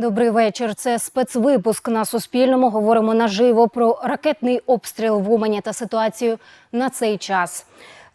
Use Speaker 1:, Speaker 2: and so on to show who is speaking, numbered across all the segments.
Speaker 1: Добрий вечір. Це спецвипуск на Суспільному. Говоримо наживо про ракетний обстріл в Умані та ситуацію на цей час.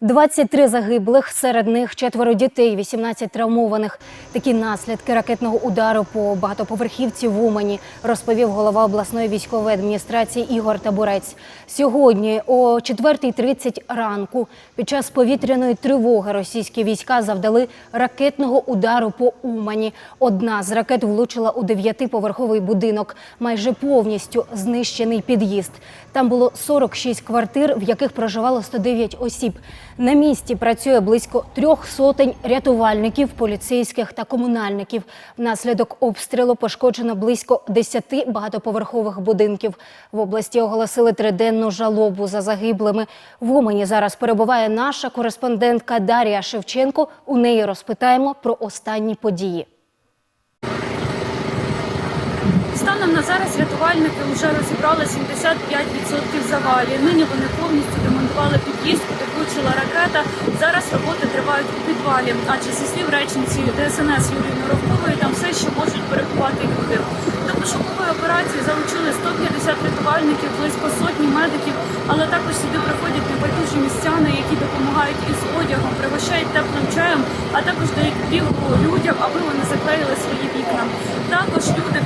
Speaker 1: 23 загиблих, серед них четверо дітей, 18 травмованих. Такі наслідки ракетного удару по багатоповерхівці в Умані, розповів голова обласної військової адміністрації Ігор Табурець. Сьогодні о 4.30 ранку під час повітряної тривоги російські війська завдали ракетного удару по Умані. Одна з ракет влучила у дев'ятиповерховий будинок, майже повністю знищений під'їзд. Там було 46 квартир, в яких проживало 109 осіб. На місці працює близько трьох сотень рятувальників, поліцейських та комунальників. Внаслідок обстрілу пошкоджено близько 10 багатоповерхових будинків. В області оголосили триденну жалобу за загиблими. В Умані зараз перебуває наша кореспондентка Дар'я Шевченко. У неї розпитаємо про останні події.
Speaker 2: Станом на зараз рятувальники вже розібрали 75% завалів. Нині вони повністю демонтували під'їзд, влучила ракета. Зараз роботи тривають у підвалі. Адже зі слів речниці ДСНС Юрії Норовкової, там все ще можуть перебувати люди. До пошукової операції залучили 150 рятувальників, близько сотні медиків, але також сюди приходять небайдужі містяни, які допомагають із одягом, пригощають теплим чаєм, а також дають плівку людям, аби вони заклеїли свої вікна. Також люди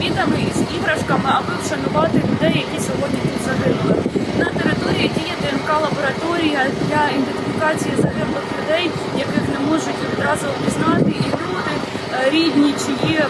Speaker 2: вже і з іграшками, аби вшанувати людей, які сьогодні тут загинули. На території діє ДНК лабораторія для ідентифікації загиблих людей, яких не можуть відразу впізнати, і люди е, рідні, чиї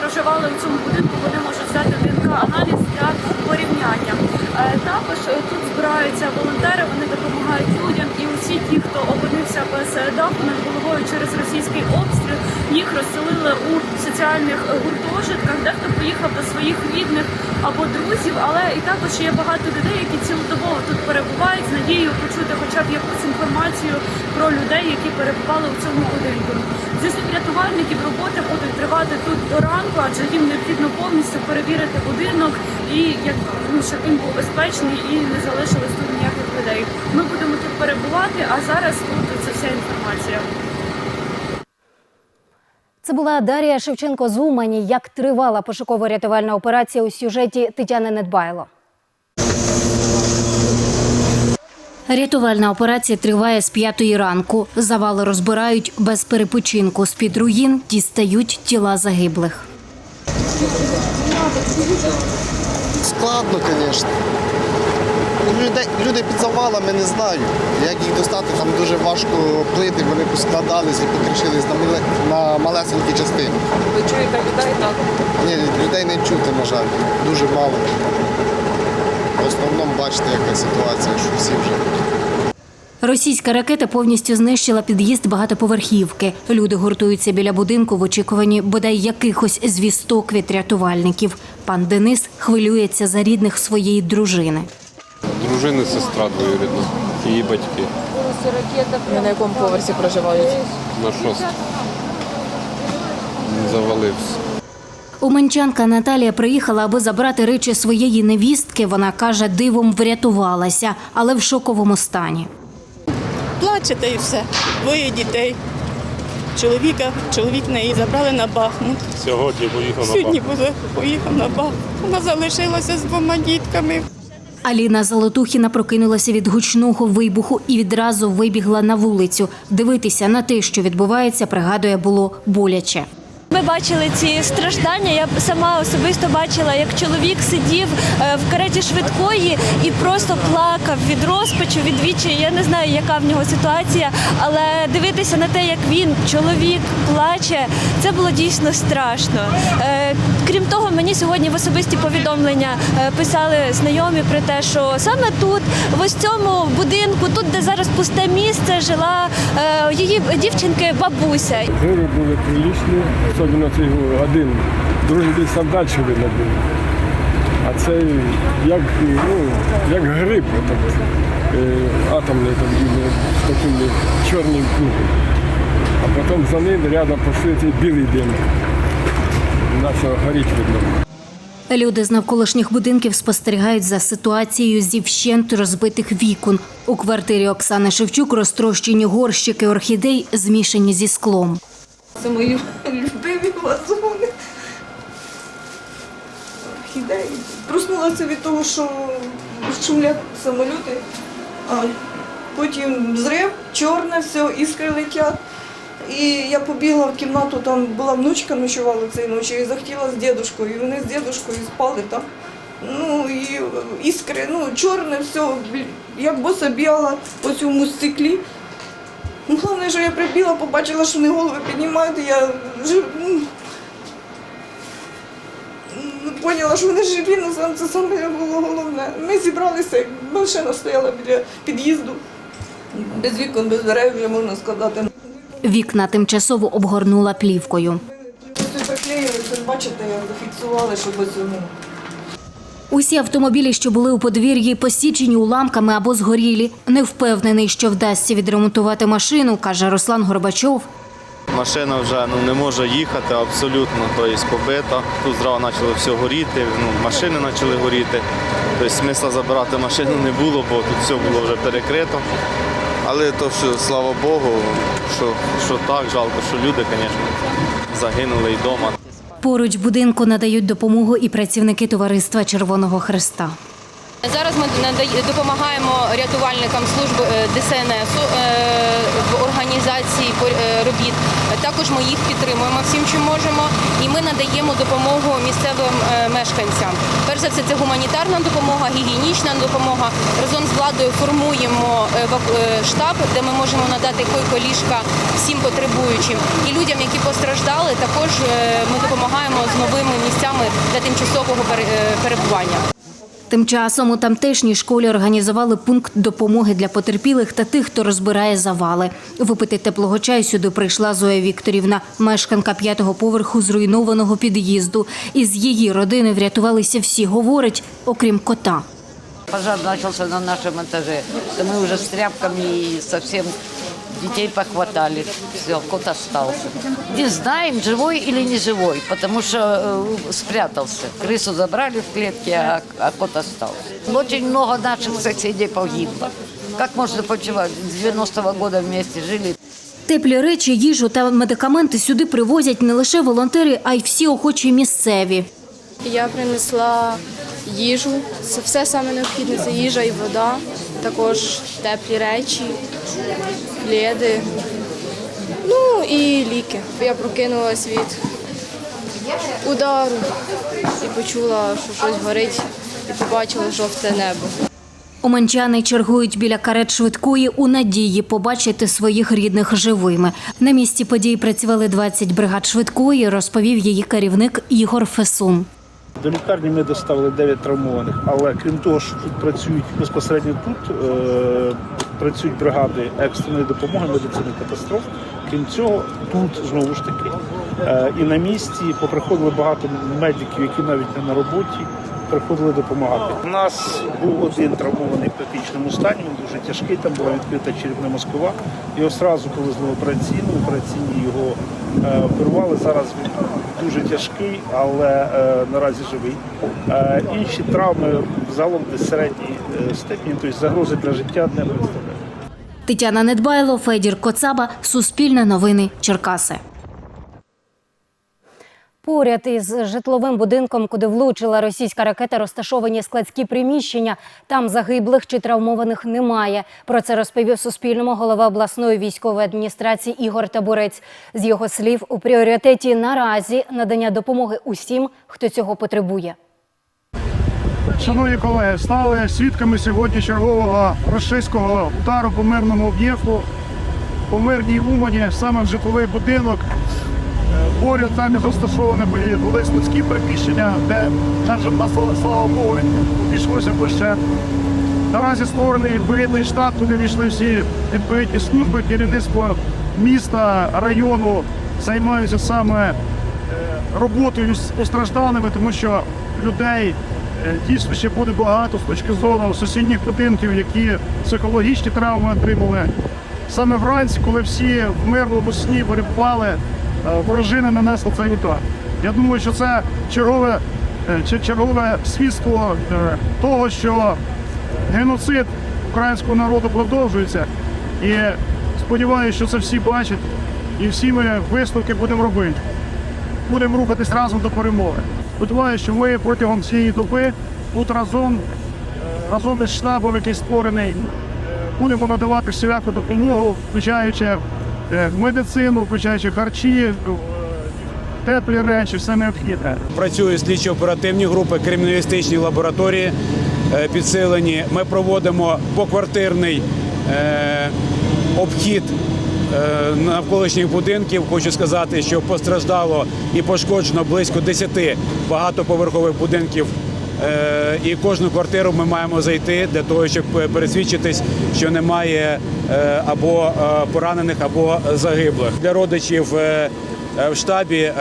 Speaker 2: проживали в цьому будинку, вони можуть взяти ДНК аналіз для порівняння. Е, Також е, тут збираються волонтери, вони допомагають людям, і усі ті, хто опинився без даху над головою через російський обстріл, їх розселили у соціальних е, гуртожитках, дехто поїхав до своїх рідних або друзів, але і також є багато людей, які цілодобово тут перебувають з надією почути хоча б якусь інформацію про людей, які перебували у цьому будинку. Зі рятувальників роботи будуть тривати тут до ранку, адже їм необхідно повністю перевірити будинок і як ну, щоб він був безпечний і не залишилось тут ніяких людей. Ми будемо тут перебувати, а зараз тут це вся інформація.
Speaker 1: Це була Дар'я Шевченко з Умані. Як тривала пошуково-рятувальна операція у сюжеті Тетяни Недбайло. Рятувальна операція триває з п'ятої ранку. Завали розбирають без перепочинку. З під руїн дістають тіла загиблих.
Speaker 3: Складно, звісно. Люди, люди під завалами не знаю. Як їх достати, там дуже важко плити, вони поскладались і покришились на, мале- на малесенькі частини.
Speaker 4: Ви чуєте людей, так?
Speaker 3: Ні, людей не чути, на жаль, дуже мало. В основному бачите, яка ситуація, що всі вже.
Speaker 1: Російська ракета повністю знищила під'їзд багатоповерхівки. Люди гуртуються біля будинку в очікуванні бодай якихось звісток від рятувальників. Пан Денис хвилюється за рідних своєї дружини.
Speaker 5: Дружини, сестра двоюрідна, її батьки
Speaker 4: Ви на якому поверсі проживають?
Speaker 5: на шост. Завалився.
Speaker 1: Уманчанка Наталія приїхала, аби забрати речі своєї невістки. Вона каже, дивом врятувалася, але в шоковому стані.
Speaker 6: плачете і все. Двоє дітей. Чоловіка, чоловік неї забрали на Бахмут.
Speaker 5: Сьогодні поїхав
Speaker 6: Сьогодні поїхав на Бахмут. Вона залишилася з двома дітками.
Speaker 1: Аліна Золотухіна прокинулася від гучного вибуху і відразу вибігла на вулицю. Дивитися на те, що відбувається, пригадує, було боляче.
Speaker 7: Ми бачили ці страждання. Я сама особисто бачила, як чоловік сидів е, в кареті швидкої і просто плакав від розпачу, від відчаю. Я не знаю, яка в нього ситуація, але дивитися на те, як він, чоловік, плаче, це було дійсно страшно. Е, Крім того, мені сьогодні в особисті повідомлення е, писали знайомі про те, що саме тут, в ось цьому будинку, тут, де зараз пусте місце, жила її дівчинки бабуся.
Speaker 8: Гири були прилічні, особливо цей один. Другий десь там далі видно було. А це як, ну, як гриб отак, е, атомний там, е, з таким чорним кругом. А потім за ним рядом пішли білий дим. Почав горіти видно.
Speaker 1: Люди з навколишніх будинків спостерігають за ситуацією зі вщент розбитих вікон. У квартирі Оксани Шевчук розтрощені горщики орхідей, змішані зі склом.
Speaker 4: Це мої любимі вазони.
Speaker 9: ідей. Проснулася від того, що шумлять самоліти, а потім зрив, чорне, все, іскри летять. І я побігла в кімнату, там була внучка ночувала цієї ночі і захотіла з дідушкою. І вони з дідушкою спали там. Ну і іскри, ну чорне, все. Я боса бігала по цьому стеклі. Ну, Головне, що я прибіла, побачила, що вони голови піднімають, і я вже ну, поняла, що вони живі, ну сам- це саме було головне. Ми зібралися, машина стояла біля під'їзду. Без вікон, без дверей вже можна сказати.
Speaker 1: Вікна тимчасово обгорнула плівкою.
Speaker 9: Тут приклеїли, бачите, зафіксували, щоб ось ну,
Speaker 1: Усі автомобілі, що були у подвір'ї, посічені уламками або згорілі. Не впевнений, що вдасться відремонтувати машину, каже Руслан Горбачов.
Speaker 10: Машина вже ну, не може їхати абсолютно, тобто побита. Тут зразу почало все горіти, ну, машини почали горіти. Тобто смисла забирати машину не було, бо тут все було вже перекрито. Але то, що слава Богу, що, що так, жалко, що люди, звісно, загинули і вдома.
Speaker 1: Поруч будинку надають допомогу і працівники товариства Червоного Христа.
Speaker 11: Зараз ми допомагаємо рятувальникам служби е, ДСНС е, в організації е, робіт. Також ми їх підтримуємо всім, чим можемо, і ми надаємо допомогу місцевим мешканцям. Перш за все, це гуманітарна допомога, гігієнічна допомога. Разом з владою формуємо е, штаб, де ми можемо надати койко-ліжка всім потребуючим. І людям, які постраждали, також е, ми допомагаємо з новими місцями для тимчасового е, перебування.
Speaker 1: Тим часом у тамтешній школі організували пункт допомоги для потерпілих та тих, хто розбирає завали. Випити теплого чаю сюди прийшла Зоя Вікторівна, мешканка п'ятого поверху зруйнованого під'їзду. Із її родини врятувалися всі, говорить, окрім кота.
Speaker 12: Пожар начался на нашем этаже. Да мы уже с тряпками и совсем детей похватали. Все, кот остался. Не знаем, живой или не живой, потому что э, спрятался. Крысу забрали в клетке, а, а кот остался. Очень много наших соседей погибло. Как можно почивать? С 90-го года вместе жили.
Speaker 1: Теплі речі, їжу та медикаменти сюди привозять не лише волонтери, а й всі охочі місцеві.
Speaker 2: Я принесла їжу. Це все саме необхідне. Це їжа і вода, також теплі речі, пледи, ну і ліки. Я прокинулась від удару і почула, що щось горить, і побачила жовте небо.
Speaker 1: Оманчани чергують біля карет швидкої у надії побачити своїх рідних живими. На місці подій працювали 20 бригад швидкої, розповів її керівник Ігор Фесун.
Speaker 13: До лікарні ми доставили 9 травмованих, але крім того, що тут працюють безпосередньо тут, е, працюють бригади екстреної допомоги, медицини катастроф. Крім цього, тут знову ж таки е, і на місці поприходили багато медиків, які навіть не на роботі приходили допомагати. У нас був один травмований в критичному стані, він дуже тяжкий, там була відкрита черепна мозкова. Його одразу повезли в операційну, в операційній його е, оперували. Зараз він дуже тяжкий, але е, наразі живий. Е, інші травми загалом десь середній степінь, степені, тобто загрози для життя не представляють.
Speaker 1: Тетяна Недбайло, Федір Коцаба, Суспільне новини, Черкаси. Поряд із житловим будинком, куди влучила російська ракета, розташовані складські приміщення. Там загиблих чи травмованих немає. Про це розповів Суспільному голова обласної військової адміністрації Ігор Табурець. З його слів, у пріоритеті наразі надання допомоги усім, хто цього потребує.
Speaker 8: Шановні колеги, стали свідками сьогодні чергового російського удару по мирному об'єкту, по мирній Умані, саме в житловий будинок. Поряд там розташовані були, були складські приміщення, де наша слава, слава Богу, пішлося площад. Наразі створений відповідний штат, туди війшли всі відповідні служби, керівництво міста, району займаються саме е, роботою з постраждалими, тому що людей е, дійсно ще буде багато з точки зору сусідніх будинків, які психологічні травми отримали. Саме вранці, коли всі в мирному сні перебували, е, ворожина нанесла цей удар. Я думаю, що це чергове, е, чергове свідство е, того, що геноцид українського народу продовжується. І сподіваюся, що це всі бачать, і всі ми висновки будемо робити. Будемо рухатись разом до перемоги.
Speaker 13: Сподіваюся, що ми протягом цієї доби тут разом, разом із штабом, який створений, будемо надавати всіляку допомогу, включаючи медицину, включаючи харчі, е, теплі речі, все необхідне.
Speaker 14: Працюють слідчо-оперативні групи, криміналістичні лабораторії е, підсилені. Ми проводимо поквартирний е, обхід е, навколишніх будинків. Хочу сказати, що постраждало і пошкоджено близько 10 багатоповерхових будинків. Е, І кожну квартиру ми маємо зайти для того, щоб пересвідчитись, що немає е, або е, поранених, або загиблих. Для родичів В штабі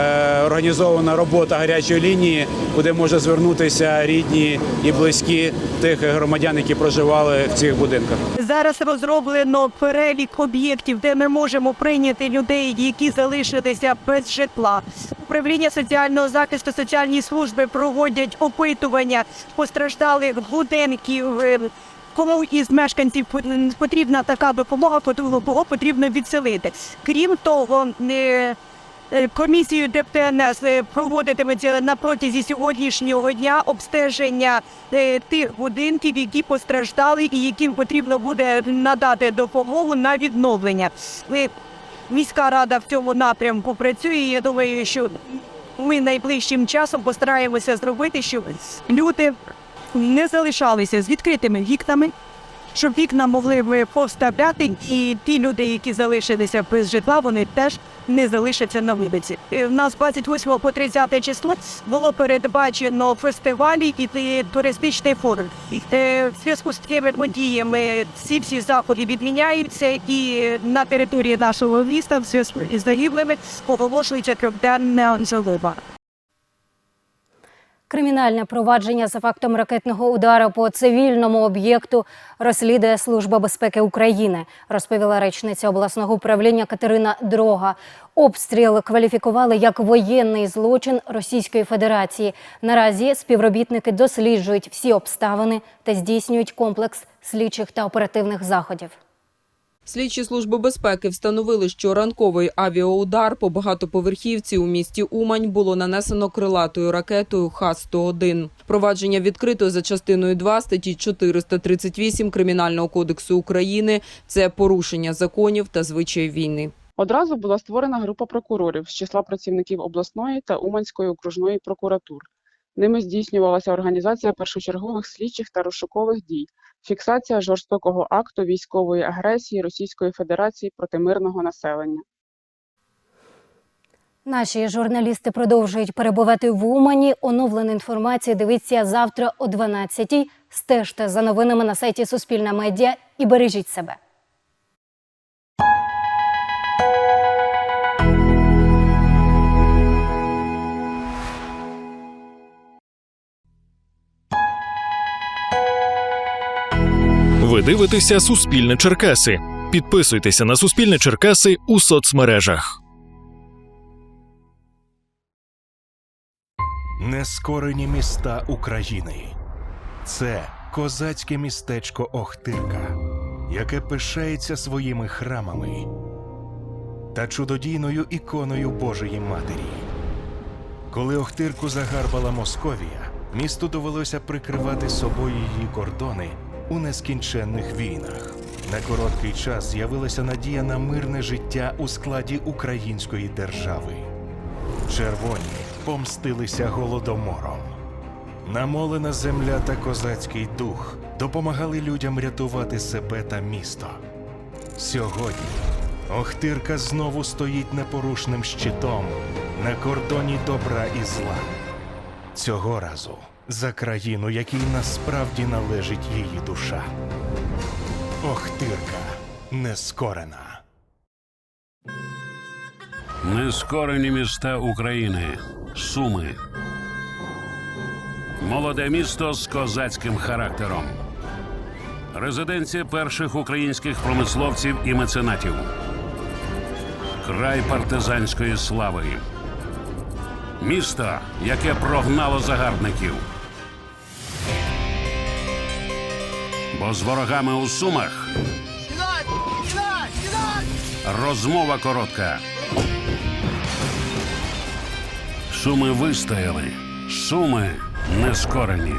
Speaker 14: організована робота гарячої лінії, куди може звернутися рідні і близькі тих громадян, які проживали в цих будинках.
Speaker 15: Зараз розроблено перелік об'єктів, де ми можемо прийняти людей, які залишилися без житла. Управління соціального захисту соціальні служби проводять опитування постраждалих будинків. е, Кому із мешканців потрібна така допомога, кого потрібно відселити. Крім того, е, Е, ДПНС е, проводитиметься на протязі сьогоднішнього дня обстеження тих будинків, які постраждали і яким потрібно буде надати допомогу на відновлення. Міська рада в цьому напрямку працює. Я думаю, що ми найближчим часом постараємося зробити, щоб люди не залишалися з відкритими вікнами. Щоб вікна могли б повставляти, і ті люди, які залишилися без житла, вони теж не залишаться на вулиці. Е, В нас 28 по 30 число було передбачено фестивалі і е, туристичний форум. Е, В зв'язку з такими подіями всі всі заходи відміняються, і на території нашого міста в зв'язку із загиблими оголошується трьохденна залива.
Speaker 1: Кримінальне провадження за фактом ракетного удару по цивільному об'єкту розслідує Служба безпеки України, розповіла речниця обласного управління Катерина Дрога. Обстріл кваліфікували як воєнний злочин Російської Федерації. Наразі співробітники досліджують всі обставини та здійснюють комплекс слідчих та оперативних заходів.
Speaker 16: Слідчі служби безпеки встановили, що ранковий авіаудар по багатоповерхівці у місті Умань було нанесено крилатою ракетою Х-101. Провадження відкрито за частиною 2 статті 438 Кримінального кодексу України. Це порушення законів та звичаїв війни.
Speaker 17: Одразу була створена група прокурорів з числа працівників обласної та Уманської окружної прокуратур. Ними здійснювалася організація першочергових слідчих та розшукових дій, фіксація жорстокого акту військової агресії Російської Федерації проти мирного населення.
Speaker 1: Наші журналісти продовжують перебувати в Умані. Оновлену інформацію дивіться завтра о 12-й. Стежте за новинами на сайті Суспільна медіа і бережіть себе.
Speaker 18: Дивитеся Суспільне Черкаси. Підписуйтеся на Суспільне Черкаси у соцмережах.
Speaker 19: Нескорені міста України. Це козацьке містечко Охтирка, яке пишається своїми храмами та чудодійною іконою Божої Матері. Коли Охтирку загарбала Московія, місту довелося прикривати собою її кордони у нескінченних війнах. На короткий час з'явилася надія на мирне життя у складі української держави. Червоні помстилися голодомором. Намолена земля та козацький дух допомагали людям рятувати себе та місто. Сьогодні Охтирка знову стоїть непорушним щитом на кордоні добра і зла. Цього разу за країну, якій насправді належить її душа. Охтирка нескорена.
Speaker 20: Нескорені міста України. Суми. Молоде місто з козацьким характером. Резиденція перших українських промисловців і меценатів. Край партизанської слави. Місто, яке прогнало загарбників. Бо з ворогами у сумах. Розмова коротка. Суми вистояли, Суми нескорені.